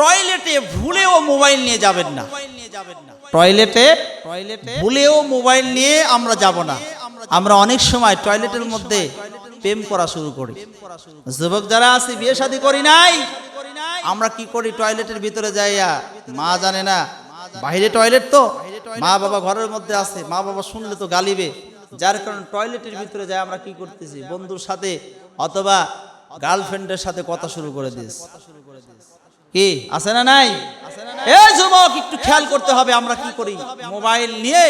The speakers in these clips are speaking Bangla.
টয়লেটে ভুলেও মোবাইল নিয়ে যাবেন না। টয়লেটে টয়লেটে ভুলেও মোবাইল নিয়ে আমরা যাব না। আমরা অনেক সময় টয়লেটের মধ্যে প্রেম করা শুরু করি। যুবক যারা আছে বিয়ে শাদী করি নাই। আমরা কি করি? টয়লেটের ভিতরে যাইয়া মা জানে না। বাইরে টয়লেট তো। মা বাবা ঘরের মধ্যে আছে। মা বাবা শুনলে তো গালিবে। যার কারণে টয়লেটের ভিতরে যাই আমরা কি করতেছি? বন্ধুর সাথে অথবা গার্লফ্রেন্ডের সাথে কথা শুরু করে দিয়েছি। কি? আছে না নাই? এ যুবক, একটু খেয়াল করতে হবে আমরা কি করি। মোবাইল নিয়ে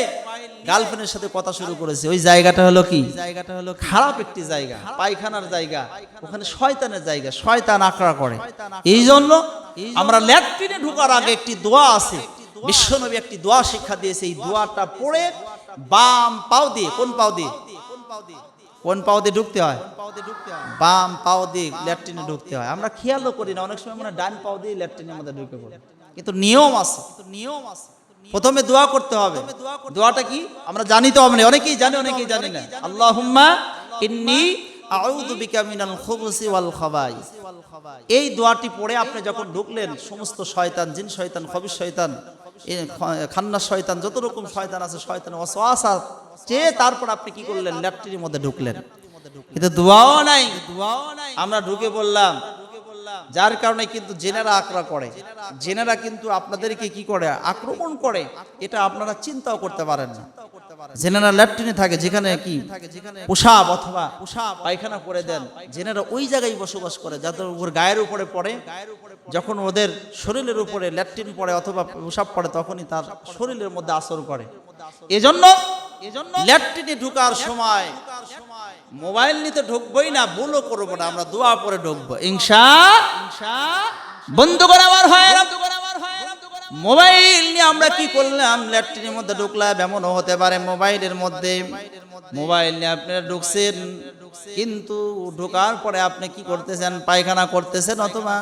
গার্লফ্রেন্ডের সাথে কথা শুরু করেছি। ওই জায়গাটা হলো কি? জায়গাটা হলো খারাপ একটি জায়গা, পায়খানার জায়গা, ওখানে শয়তানের জায়গা, শয়তান আঁকড়া করে। এই জন্য আমরা ল্যাট্রিনে ঢোকার আগে একটি দোয়া আছে। বিশ্বনবী একটি দোয়া শিক্ষা দিয়েছে। এই দোয়াটা পড়ে বাম পাও দিয়ে কোন পাও দিয়ে, কোন পাও দিয়ে? ঢুকতে হয়? বাম পাও দিয়ে ল্যাট্রিনে ঢুকতে হয়। আমরা খেয়ালও করি না অনেক সময় আমরা ডান পাও দিয়ে ল্যাট্রিনের মধ্যে ঢুকে পড়ি। কিন্তু নিয়ম আছে। নিয়ম আছে। প্রথমে দোয়া করতে হবে। দোয়াটা কি? আমরা জানি তো আমরা অনেকেই জানি অনেকেই জানি না। আল্লাহুম্মা ইন্নি আউযু বিকা মিনাল খুবুসি ওয়াল খাবাইস। এই দোয়াটি পড়ে আপনি যখন ঢুকলেন সমস্ত শয়তান জিন শয়তান খবিস শয়তান এ খ- খান্নাস শয়তান, যত রকম শয়তান আছে শয়তান অসা চেয়ে তারপর আপনি কি করলেন? ল্যাপটির মধ্যে ঢুকলেন। কিন্তু দোয়াও নাই দোয়াও নাই। আমরা ঢুকে বললাম যার কারণে কিন্তু জেনারা আক্রা করে। জেনারা কিন্তু আপনাদেরকে কি করে? আক্রমণ করে। এটা আপনারা চিন্তাও করতে পারেন না। জেনারা ল্যাট্রিনে থাকে যেখানে কি পোশাব অথবা পায়খানা করে দেন জেনারা ওই জায়গায় বসবাস করে যাদের উপর গায়ের উপরে পড়ে যখন ওদের শরীরের উপরে ল্যাট্রিন পড়ে অথবা পোশাব পড়ে তখনই তার শরীরের মধ্যে আসর করে। এজন্য এজন্য ল্যাট্রিনে ঢুকার সময় মোবাইল নিতে ঢুকবোই না ভুলও করব না আমরা দোয়া পরে ঢুকবো। ইনশা বন্ধু করে আমার হয় না মোবাইল নিয়ে আমরা কি করলাম? ল্যাট্রিনের মধ্যে ঢুকলাম, এমনও হতে পারে মোবাইলের মধ্যে। মোবাইল নিয়ে আপনারা ঢুকছেন, কিন্তু ঢোকার পরে আপনি কি করতেছেন? পায়খানা করতেছেন অথবা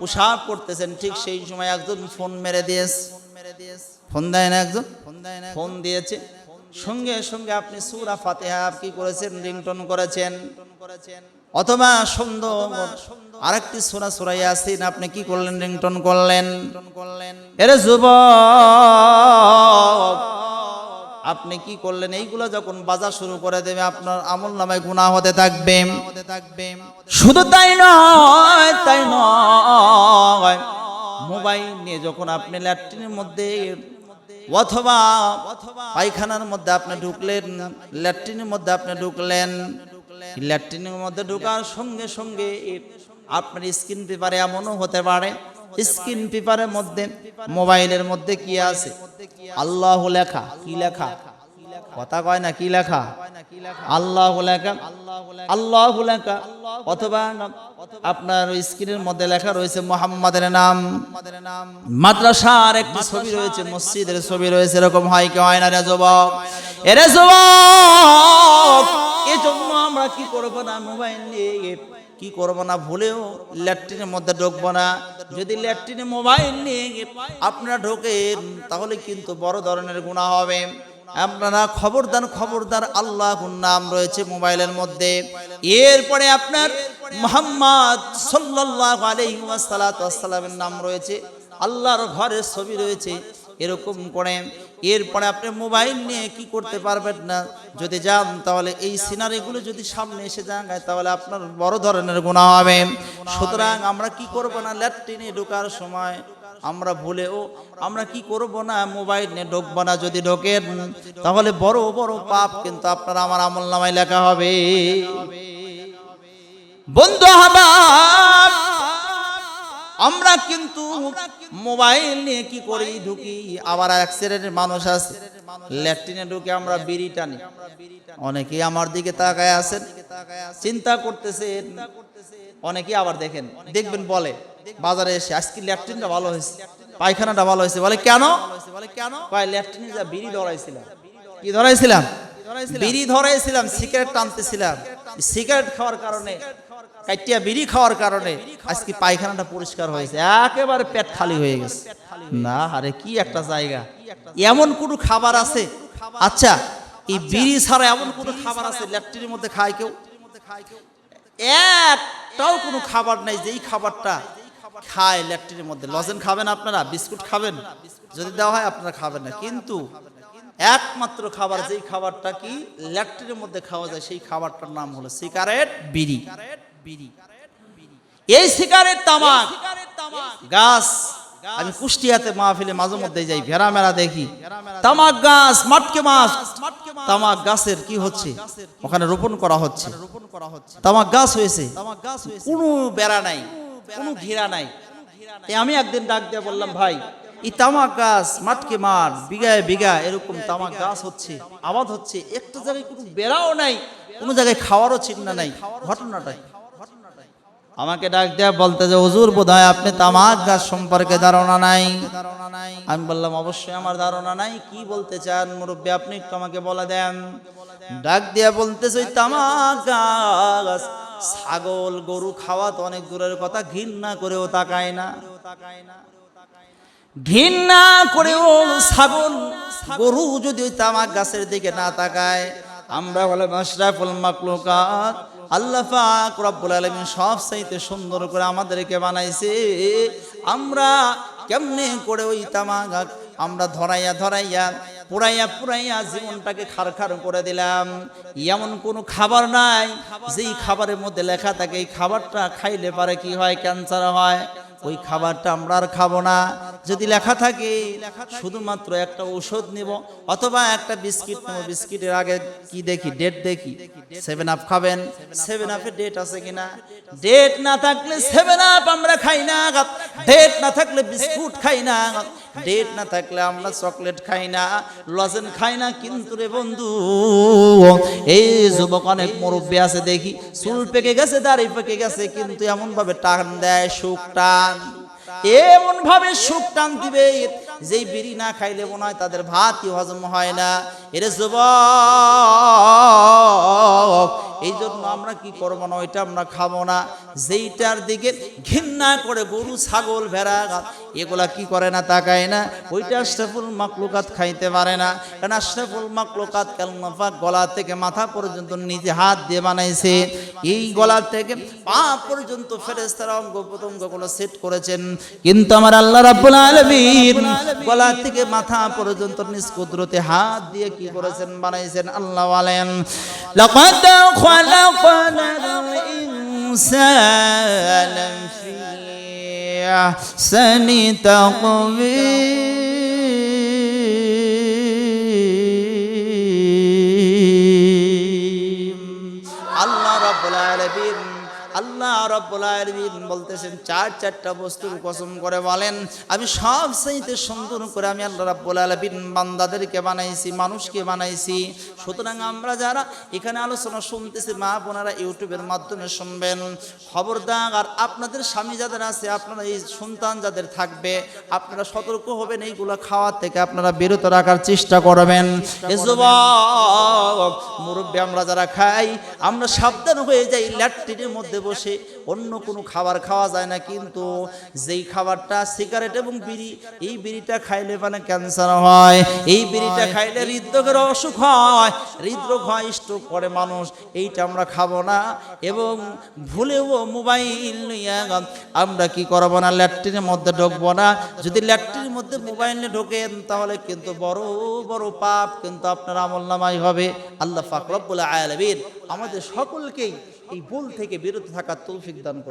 পোশাক করতেছেন ঠিক সেই সময় একজন ফোন মেরে দিয়েছে। ফোন দেয় না একজন? ফোন দিয়েছে। সঙ্গে সঙ্গে আপনি সুরা ফাতেহা কি করেছেন? রিংটন করেছেন। অথবা সুন্দর আরেকটি সোনা সুরাই আসিন, আপনি কি করলেন? রিংটন করলেন। এরে যুবক, আপনি কি করলেন? এইগুলো যখন বাজার শুরু করে দেবে, আপনার আমল নামায় গুণা হতে থাকবে। শুধু তাই নয় তাই নয়, মোবাইল নিয়ে যখন আপনি ল্যাট্রিনের মধ্যে অথবা পায়খানার মধ্যে আপনি ঢুকলেন ল্যাট্রিনের মধ্যে আপনি ঢুকলেন ল্যাট্রিনের মধ্যে ঢোকার সঙ্গে সঙ্গে আপনার স্ক্রিন পেপারে এমনও হতে পারে, স্ক্রিন পেপারের মধ্যে, মোবাইলের মধ্যে কি আছে? আল্লাহ লেখা, কি লেখা? কথা কয় না, কি লেখা? আল্লাহ লেখা আল্লাহ লেখা, অথবা আপনার স্ক্রিনের মধ্যে লেখা রয়েছে মোহাম্মদের নাম। মাদ্রাসার একটি ছবি রয়েছে, মসজিদের ছবি রয়েছে, এরকম হয় কি হয় না রে যুবক? এরে যুবক জন্য আমরা কি করব না মোবাইল নিয়ে কি করব না ভুলেও ল্যাট্রিনের মধ্যে ঢুকবো না। যদি ল্যাট্রিনে মোবাইল নিয়ে আপনারা ঢোকেন, তাহলে কিন্তু বড় ধরনের গুণা হবে। আপনারা খবরদার খবরদার আল্লাহ নাম রয়েছে মোবাইলের মধ্যে। এরপরে আপনার মোহাম্মদ সাল্লাহ আলহিমের নাম রয়েছে। আল্লাহর ঘরের ছবি রয়েছে, এরকম করে। এরপরে আপনি মোবাইল নিয়ে কি করতে পারবেন না? যদি যান, তাহলে এই সিনারিগুলো যদি সামনে এসে যান তাহলে আপনার বড় ধরনের গুণা হবে। সুতরাং আমরা কি করব না? ল্যাট্রিনে ঢোকার সময় আমরা ভুলেও আমরা কি করব না? মোবাইল নিয়ে ঢুকবো না যদি ঢোকেন। তাহলে বড় বড় পাপ কিন্তু আপনার আমার আমল নামায় লেখা হবে। বন্ধু হাবাব আমরা কিন্তু মোবাইল নিয়ে কি করি? ঢুকি। আবার এক শ্রেণির মানুষ আছে। ল্যাট্রিনে ঢুকে আমরা বিড়ি টানি। অনেকেই আমার দিকে তাকায় আছেন। চিন্তা করতেছেন। অনেকেই আবার দেখেন। দেখবেন বলে বাজারে এসে আজকে ল্যাট্রিনটা ভালো হয়েছে। পায়খানাটা ভালো হয়েছে। বলে কেন? বলে কেন কয় ল্যাট্রিনে যা বিড়ি ধরাইছিলাম? কি ধরাইছিলাম? বিড়ি ধরাইছিলাম সিগারেট টানতেছিলাম। সিগারেট খাওয়ার কারণে কাইটিয়া বিড়ি খাওয়ার কারণে আজকে পায়খানাটা পরিষ্কার হয়েছে। একেবারে পেট খালি হয়ে গেছে। না, আরে কি একটা জায়গা। এমন কোনো খাবার আছে? আচ্ছা এই বিড়ি ছাড়া এমন কোনো খাবার আছে? ল্যাট্রিনের মধ্যে খায় কেউ? একটাও কোনো খাবার নাই যেই খাবারটা খায় ল্যাট্রিনের মধ্যে। লজেন খাবেন আপনারা? বিস্কুট খাবেন? যদি দেওয়া হয় আপনারা খাবেন না। কিন্তু একমাত্র খাবার যেই খাবারটা কি ল্যাট্রিনের মধ্যে খাওয়া যায়, সেই খাবারটার নাম হলো সিগারেট বিড়ি বিড়ি। এই সিগারেট তামাক, গাছ, আমি কুষ্টিয়াতে মাহফিলে মাঝে মধ্যে যাই, ভেড়া মেরা দেখি। তামাক গাছ, মাটকে মাছ, তামাক গাছের কি হচ্ছে? ওখানে রোপণ করা হচ্ছে। তামাক গাছ হয়েছে। কোনো বেড়া নাই, কোনো ঘেরা নাই। আমি একদিন ডাক দিয়ে বললাম, ভাই, এই তামাক গাছ, মাটকে মাঠ বিঘায় বিঘা এরকম তামাক গাছ হচ্ছে, আবাদ হচ্ছে, একটা জায়গায় কোনো বেড়াও নাই, কোনো জায়গায় খাওয়ারও চিহ্ন নাই, ঘটনাটাই। আমাকে ডাক দেয়া বলতে যে, হুজুর বোধ আপনি তামাক গাছ সম্পর্কে ধারণা নাই? আমি বললাম, অবশ্যই আমার ধারণা নাই। কি বলতে চান মুরব্বী, আপনি একটু আমাকে বলে দেন। ডাক দিয়া ওই তামাক গাছ, ছাগল, গরু খাওয়া তো অনেক দূরের কথা, ঘৃণা করেও তাকায় না। ঘৃণা করেও ছাগল, গরু যদি ওই তামাক গাছের দিকে না তাকায়, আমরা বলে মাশরাফুল মাকলুকাত আল্লাহ পাক রব্বুল আলামিন সব চাইতে সুন্দর করে আমাদেরকে বানাইছে। আমরা কেমনে করে ওই তামাক আমরা ধরাইয়া ধরাইয়া পুরাইয়া পুরাইয়া জীবনটাকে খারখার করে দিলাম। এমন কোনো খাবার নাই, যেই খাবারের মধ্যে লেখা থাকে, এই খাবারটা খাইলে পারে কি হয়, ক্যান্সার হয়। ওই খাবারটা আমরা আর খাব না। যদি লেখা থাকে, শুধুমাত্র একটা ঔষধ নিব, অথবা একটা বিস্কিট নেব। বিস্কিটের আগে কি দেখি? ডেট দেখি। সেভেন আপ খাবেন। সেভেন আপে ডেট আছে কিনা? ডেট না থাকলে সেভেন আপ আমরা খাই না ডেট না থাকলে বিস্কুট খাই না ডেট না থাকলে আমরা চকলেট খাই না লজেন খাই না। কিন্তু রে বন্ধু, এই যুবক অনেক মুরব্বী আছে দেখি। চুল পেকে গেছে, দাড়ি পেকে গেছে, কিন্তু এমন ভাবে টান দেয়, সুখ টান। এমন ভাবে সুখ টান দিবে যেই বিড়ি না খাইলে মনে হয় তাদের ভাতই হজম হয় না। এরে যুবক এই জন্য আমরা কি করব না, ওইটা আমরা খাব না। যেইটার দিকে ঘৃণা করে গরু, ছাগল, ভেড়া এগুলা কি করে না তাকায় না? ওইটা আশরাফুল মাকলুকাত খাইতে পারে না। কারণ আশরাফুল মাকলুকাত কালমাফা গলা থেকে মাথা পর্যন্ত নিজে হাত দিয়ে বানাইছে। এই গলা থেকে পা পর্যন্ত ফেরেস্তারা অঙ্গ প্রত্যঙ্গগুলো সেট করেছেন। কিন্তু আমার আল্লাহ রাব্বুল আলামিন গলা থেকে মাথা পর্যন্ত নিজ কুদরতে হাত দিয়ে কি করেছেন, বানাইছেন, আল্লাহ লাকাদ خلقنا الإنسان في أحسن تقويم. الله رب العالمين. আল্লাহ রাব্বুল আলামিন বলতেছেন, চার চারটা বস্তুর কসম করে বলেন, আমি সব চাইতে সুন্দর করে আমি আল্লাহ রাব্বুল আলামিন বান্দাদেরকে বানাইছি, মানুষকে বানাইছি। সুতরাং আমরা যারা এখানে আলোচনা শুনতেছি, মা বোনেরা ইউটিউবের মাধ্যমে শুনবেন। খবরদার, আর আপনাদের স্বামী যাদের আছে, আপনারা এই সন্তান যাদের থাকবে, আপনারা সতর্ক হবেন, এইগুলো খাওয়ার থেকে আপনারা বিরত রাখার চেষ্টা করবেন। মুরব্বী, আমরা যারা খাই, আমরা সাবধান হয়ে যাই ল্যাট্রিনের মধ্যে বসে অন্য কোনো খাবার খাওয়া যায় না কিন্তু যেই খাবারটা সিগারেট এবং বিড়ি এই বিড়িটা খাইলে মানে ক্যান্সার হয় এই বিড়িটা খাইলে হৃদরোগের অসুখ হয় হৃদরোগ হয় স্ট্রোক করে মানুষ এইটা আমরা খাব না এবং ভুলেও মোবাইল নিয়ে আমরা কি করব না ল্যাট্রিনের মধ্যে ঢুকবো না যদি ল্যাট্রিনের মধ্যে মোবাইল নিয়ে ঢোকেন তাহলে কিন্তু বড় বড় পাপ কিন্তু আপনার আমল নামাই হবে আল্লাহ ফাকরবুল আয়ালবিন আমাদের সকলকেই এই ভুল থেকে বিরত থাকার তৌফিক দান করে